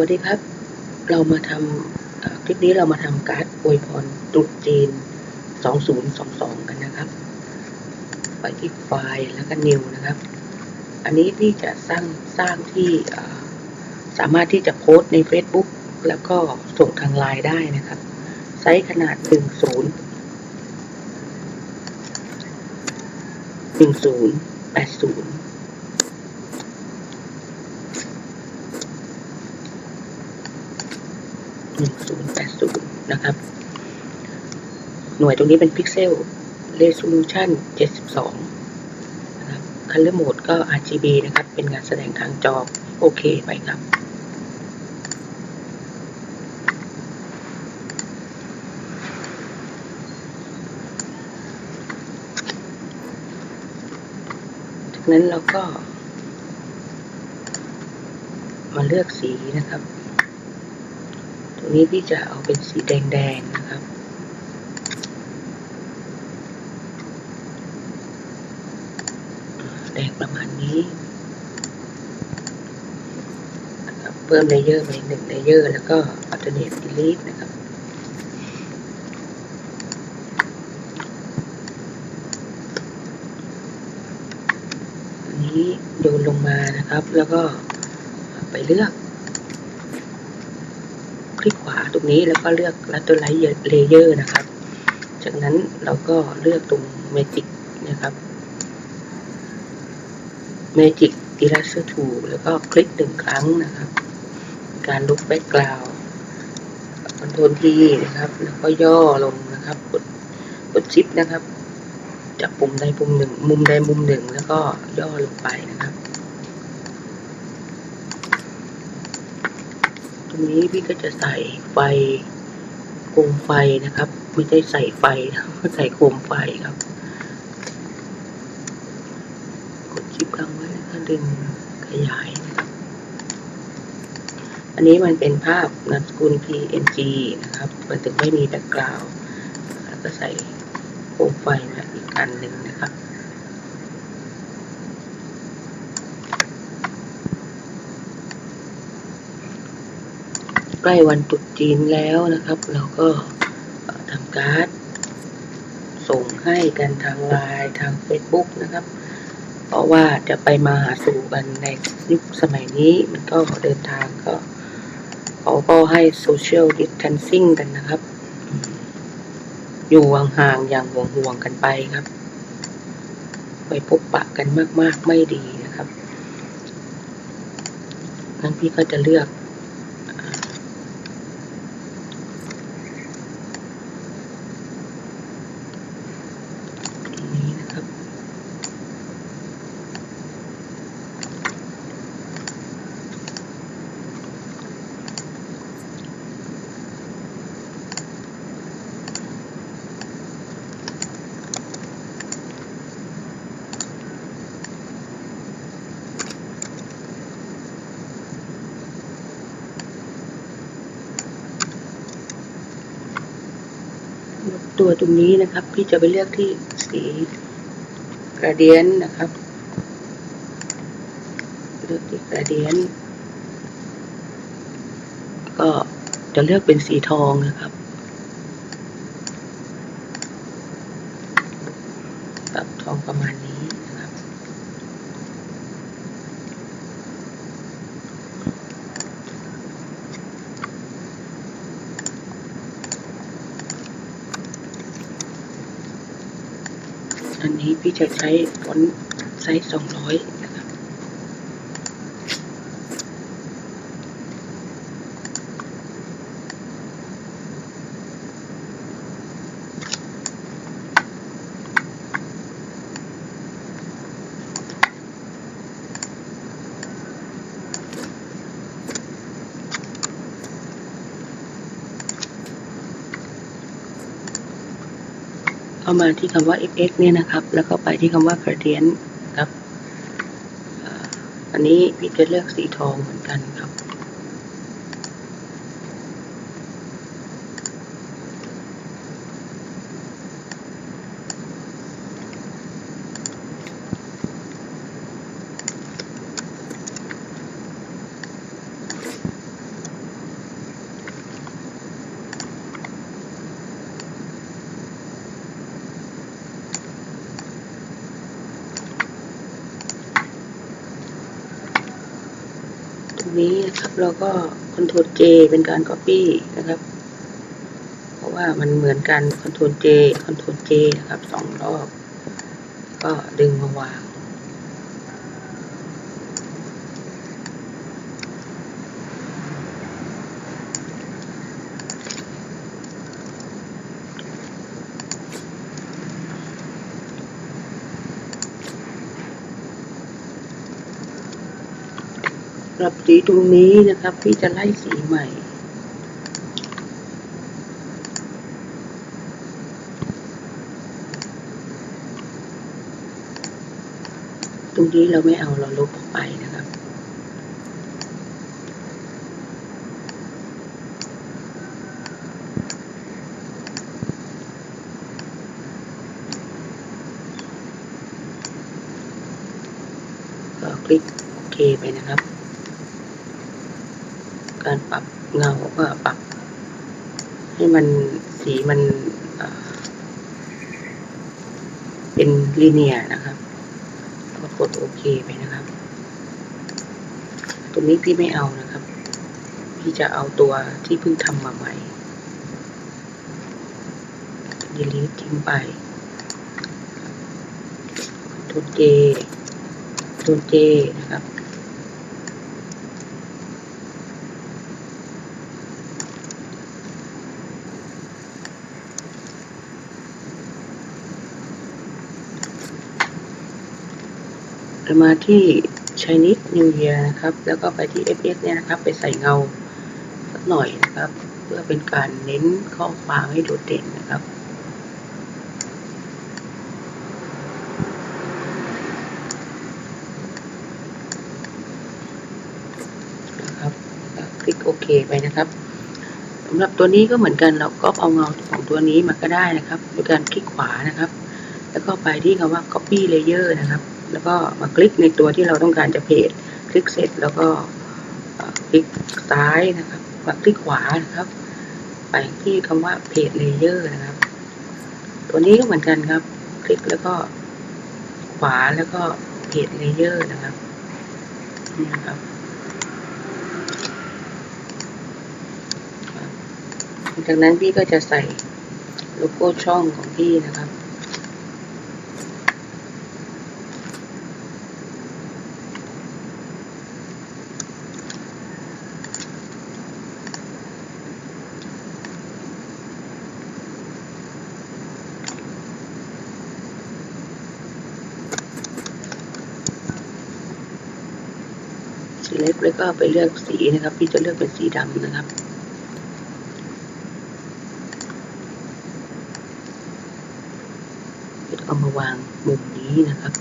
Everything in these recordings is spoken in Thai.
วัสดีครับ เรามาทำคลิปนี้เรามาทำการ์ดอวยพรตรุษจีน 2022 กันนะครับ ไปที่ไฟล์แล้วก็ new นะครับ อันนี้พี่จะสร้างสร้างที่สามารถที่จะโพสต์ใน Facebook แล้วก็ส่งทางไลน์ได้นะครับ ไซส์ขนาด 10 1080 1080 นะครับ หน่วยตรงนี้เป็นพิกเซล resolution 72 นะครับ color mode ก็ RGB นะครับ เป็นงานแสดงทางจอ โอเคไปครับจากนั้นเราก็มาเลือกสีนะครับ รงนี้พี่จะเอาเป็นสีแดงๆนะครับ แดงประมาณนี้นะครับเพิ่มเลเยอร์ไปหนึ่งเลเยอร์ แล้วก็ alternate delete นะครับนนี้โยนลงมานะครับ แล้วก็ไปเลือก คลิกขวาตรงนี้แล้วก็เลือก lateral layer นะครับ จากนั้นเราก็เลือกตรง magic นะครับ magic eraser tool แล้วก็คลิกหนึ่งครั้งนะครับ การลบแบ็กกราวคอนโทรลทีนะครับ แล้วก็ย่อลงนะครับ กดกดชิปนะครับจากปุ่มใดปุ่มหนึ่ง มุมใดมุมหนึ่ง แล้วก็ย่อลงไปนะครับ ตรง นี้พี่ก็จะใส่ไฟโคมไฟนะครับ ไม่ใช่ใส่ไฟนะใส่โคมไฟครับ กดชิปค้างไว้แล้วก็ดึงขยายนะครับอันนี้มันเป็นภาพนามสกุล PNG นะครับ มันถึงไม่มีแบ็กกราวด์ก็ใส่โคมไฟมาอีกอันหนึ่งนะครับ ใกล้วันตรุษจีนแล้วนะครับ เราก็ทำการ์ด ส่งให้กันทางไลน์ทาง Facebook นะครับ เพราะว่าจะไปมาหาสู่กันในยุคสมัยนี้มันก็เดินทางก็เขาก็ให้โซเชียลดิส a ทนซิ่งกันนะครับ อยู่ห่างๆอย่างห่วงๆกันไปครับ ไปพบปะกันมากๆไม่ดีนะครับงั้นพี่ก็จะเลือก ตัวตรงนี้นะครับ พี่จะไปเลือกที่สีกระเดียนนะครับ เลือกที่กระเดียน ก็จะเลือกเป็นสีทองนะครับกับทองประมาณนี้นะครับ อันนี้พี่จะใช้ฟอนต์ไซส์สองร้อย เข้ามาที่คำว่า fx เนี่ยนะครับ แล้วก็ไปที่คำว่า gradient ครับ อันนี้พี่จะเลือกสีทองเหมือนกันครับ นี้นะครับ เราก็ Ctrl J เป็นการ Copy นะครับ เพราะว่ามันเหมือนกัน Ctrl J Ctrl J นะครับสองรอบ ก็ดึงมาวาง ป รับสีตรงนี้นะครับ พี่จะไล่สีใหม่ตรงนี้เราไม่เอาเราลบออกไปนะครับก็คลิกโอเคไปนะครับ การปรับเงาก็ปรับ ให้มันสีมันเป็นลีเนียนะครับก็กดโอเคไปนะครับตรงนี้พี่ไม่เอานะครับ พี่จะเอาตัวที่เพิ่งทำมาใหม่ delete ทิ้งไปตัวเจตัวเจนะครับ มาที่ Chinese New Year นะครับ แล้วก็ไปที่ FS เนี่ยนะครับ ไปใส่เงาสักหน่อยนะครับ เพื่อเป็นการเน้นข้อความให้โดดเด่นนะครับนะครับคลิกโอเคไปนะครับสำหรับตัวนี้ก็เหมือนกันเราก็เอาเงาของตัวนี้มาก็ได้นะครับโดยการคลิกขวานะครับ แล้วก็ไปที่คำว่า copy layer นะครับ ก็มาคลิกในตัวที่เราต้องการจะเพจคลิกเสร็จแล้วก็คลิกซ้ายนะครับมาคลิกขวานะครับ ไปที่คำว่าเพจ layer นะครับ ตัวนี้ก็เหมือนกันครับ คลิกแล้วก็ขวาแล้วก็เพจ layer นะครับนี่นะครับหลังจากนั้นพี่ก็จะใส่โลโก้ช่องของพี่นะครับ เล็กแล้วก็ไปเลือกสีนะครับ พี่จะเลือกเป็นสีดำนะครับเอามาวางมุมนี้นะครับ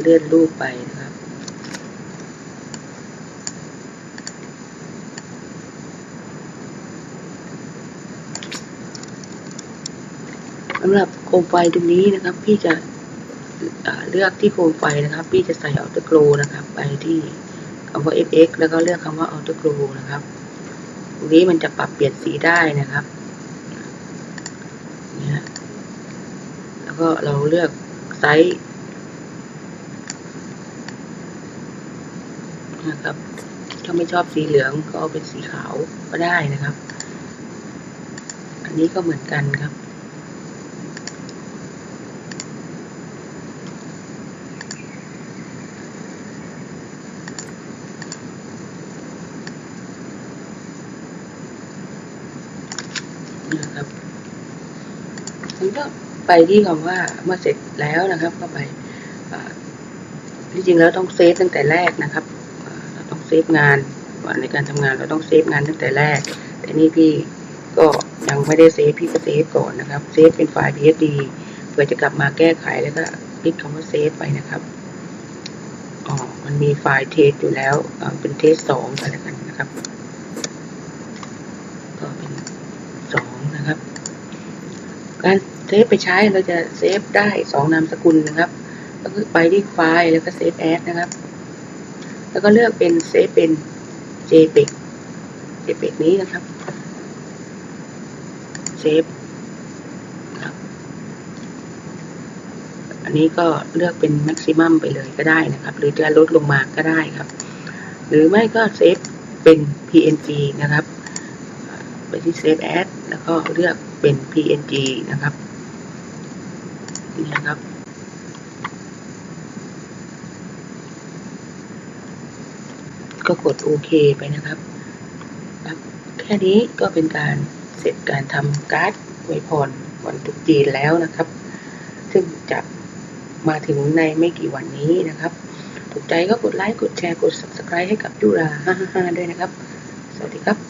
เลื่อนรูปไปนะครับ สำหรับโคมไฟตรงนี้นะครับ พี่จะเลือกที่โคมไฟนะครับ พี่จะใส่ออโต้โกลนะครับ ไปที่คำว่า fx แล้วก็เลือกคำว่าออโต้โกลนะครับ ตรงนี้มันจะปรับเปลี่ยนสีได้นะครับนี่แล้วก็เราเลือกไซส์นะครับ ถ้าไม่ชอบสีเหลืองก็เอาเป็นสีขาวก็ได้นะครับ อันนี้ก็เหมือนกันครับมันก็ ไปที่คำว่าเมื่อเสร็จแล้วนะครับ ก็ไปที่จริงแล้วต้องเซฟตั้งแต่แรกนะครับเราต้องเซฟงานก่อนในการทำงานเราต้องเซฟงานตั้งแต่แรก แต่นี่พี่ก็ยังไม่ได้เซฟพี่ก็เซฟก่อนนะครับเซฟเป็นไฟล์ PSD เพื่อจะกลับมาแก้ไขแล้วก็คลิกคำว่าเซฟไปนะครับอ๋อมันมีไฟล์เทสอยู่แล้วเป็นเทสสองไปแล้วกันนะครับ ก็เป็นสองนะครับ การเซฟไปใช้เราจะเซฟได้สองนามสกุลนะครับ ก็คือไปที่ไฟล์แล้วก็เซฟแอดนะครับ แล้วก็เลือกเป็นเซฟเป็น JPEG JPEG นี้นะครับ เซฟอันนี้ก็เลือกเป็น maximum ไปเลยก็ได้นะครับ หรือจะลดลงมาก็ได้ครับ หรือไม่ก็เซฟเป็น png นะครับ ไปที่ save as แล้วก็เลือก เป็น png นะครับนี่นะครับ ก็กดโอเคไปนะครับครับแค่นี้ก็เป็นการเสร็จการทำการ์ดไวพรวันตรุษจีนแล้วนะครับ ซึ่งจะมาถึงในไม่กี่วันนี้นะครับ ถูกใจก็กดไลค์ กดแชร์ กด subscribe ให้กับยูรา555 ด้วยนะครับ สวัสดีครับ